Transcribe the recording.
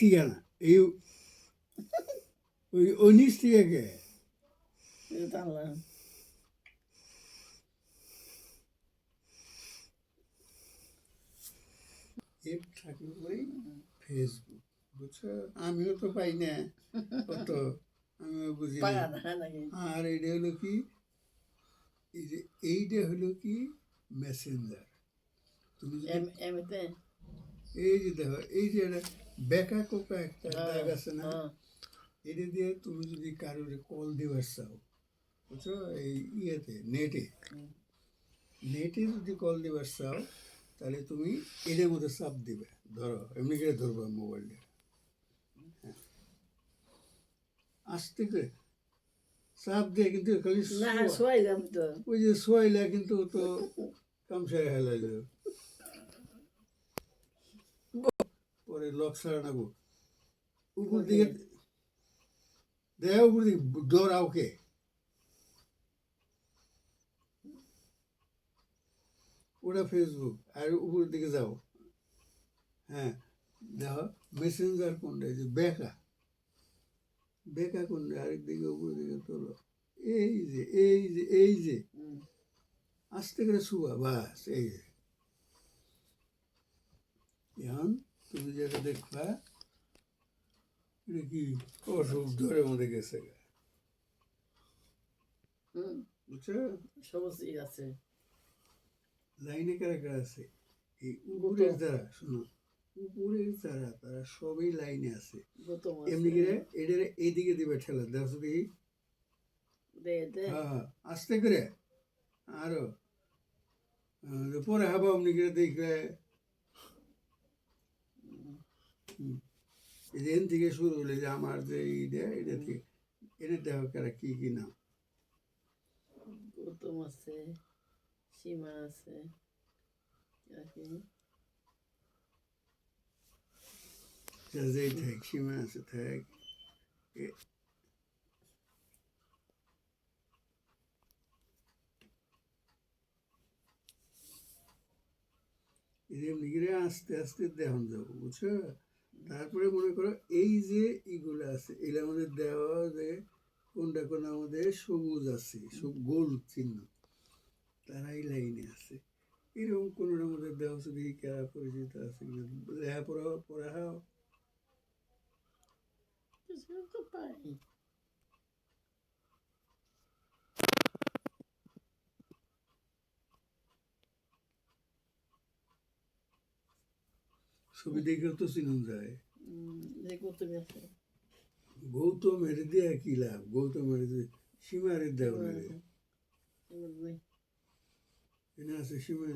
টিকা না এই ওই ওই নিচ থেকে কে এটা টানলাম এর থাকলে পরেই ফেসবুক বুঝছ আমিও তো পাই না কত আমিও বুঝি আর এইটা হলো কি এই যে এইটা হলো কি মেসেঞ্জার তুমি এই যে দেখো এই যে বেকা কোকা একটা দাগ আছে না? হ্যাঁ। এটা দিয়ে তুমি যদি কারোর কল দিবার চাও বুঝছ? এই ইয়েতে নেটে নেটে যদি কল দিবার চাও তাহলে তুমি এদের মধ্যে চাপ দিবে। ধরো এমনি করে ধরবে মোবাইলটা হ্যাঁ। আস্তে করে চাপ দিয়ে কিন্তু খালি ওই যে শোয়াইলা কিন্তু তো কামসায় হেলাইল। পরে লক ছাড়া নেব। উপর দিকে দেহ উপর দিকে দৌড়াও কে। ওটা ফেসবুক আর উপর দিকে যাও। হ্যাঁ দেখো মেসেঞ্জার কোনটা? যে বেকা। বেকা কোনটা? আরেক দিকে উপর দিকে তোলো। এই যে এই যে এই যে। আস্তে করে শুয়া বাস এই যে। এখন তুমি যেটা দেখবা এটা কি? অসুখ ধরে গেছে গা। হুম। বুঝছ? সবুজ ই আছে। লাইনে কারা কারা আছে। এই উপরের যারা শোনো উপরের যারা তারা সবই লাইনে আছে। এমনি করে এইদিকে দিবে ঠেলা দেখো দেখি। দে দে। হ্যাঁ হ্যাঁ, আস্তে করে। আরও। পরে হাবা অমনি করে দেখবে এন থেকে শুরু হলে যে আমার যে এইটা এটা থেকে। এনে দেখো কারা কি কি নাম? গৌতম আছে সীমা আছে যেই থাক সীমা আছে থাক। এ- এই যে আস্তে আস্তে দেহন যাব বুঝছ? তারপরে মনে করো এই যে ইগুলো আছে এগুলো আমাদের দেওয়া যে কোনটা কোন আমাদের সবুজ আছে, সব গোল চিহ্ন। তারা এই লাইনে আছে। এরকম কোনোটার আমাদের দেওয়া আছে দেখি কারা পরিচিত আছে লেখাপড়া পড়া হাও কিছু তো পাই ছবি দেখেও তো চিনুন যায়। যে গৌতম আছে। গৌতমের দেয়া কি লাভ? গৌতমের যে সীমারের দেওয়া এনে আছে সীমা।